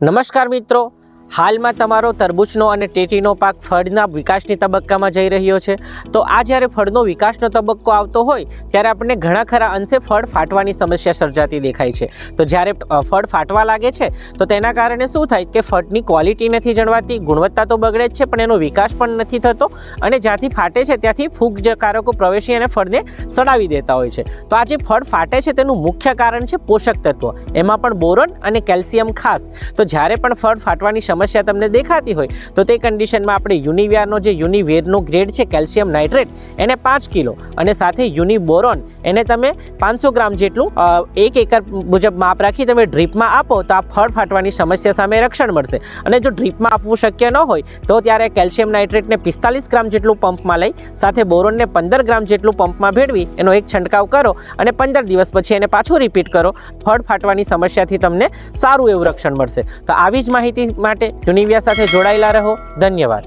નમસ્કાર મિત્રો. હાલમાં તમારો તરબૂચનો અને ટેટીનો પાક ફળના વિકાસની તબક્કામાં જઈ રહ્યો છે. તો આ જ્યારે ફળનો વિકાસનો તબક્કો આવતો હોય, ત્યારે આપણને ઘણા ખરા અંશે ફળ ફાટવાની સમસ્યા સર્જાતી દેખાય છે. તો જ્યારે ફળ ફાટવા લાગે છે, તો તેના કારણે શું થાય કે ફળની ક્વોલિટી નથી જળવાતી, ગુણવત્તા તો બગડે જ છે, પણ એનો વિકાસ પણ નથી થતો અને જ્યાંથી ફાટે છે, ત્યાંથી ફૂગકારકો પ્રવેશી અને ફળને સડાવી દેતા હોય છે. તો આ જે ફળ ફાટે છે, તેનું મુખ્ય કારણ છે પોષક તત્વ. એમાં પણ બોરોન અને કેલ્શિયમ ખાસ. તો જ્યારે પણ ફળ ફાટવાની સમસ્યા તમને દેખાતી હોય, તો તે કન્ડિશનમાં આપણે યુનિવિયારનો જે યુનિવેરનો ગ્રેડ છે કેલ્શિયમ નાઇટ્રેટ એને પાંચ કિલો અને સાથે યુનિબોરોન એને તમે પાંચસો ગ્રામ જેટલું એક એકર મુજબ માપ રાખી તમે ડ્રીપમાં આપો, તો આ ફળ ફાટવાની સમસ્યા સામે રક્ષણ મળશે. અને જો ડ્રીપમાં આપવું શક્ય ન હોય, તો ત્યારે કેલ્શિયમ નાઇટ્રેટને પિસ્તાલીસ ગ્રામ જેટલું પંપમાં લઈ, સાથે બોરોનને પંદર ગ્રામ જેટલું પંપમાં ભેળવી, એનો એક છંટકાવ કરો અને પંદર દિવસ પછી એને પાછું રિપીટ કરો. ફળ ફાટવાની સમસ્યાથી તમને સારું એવું રક્ષણ મળશે. તો આવી જ માહિતી માટે યુનિવિયા સાથે જોડાયેલા રહો. ધન્યવાદ.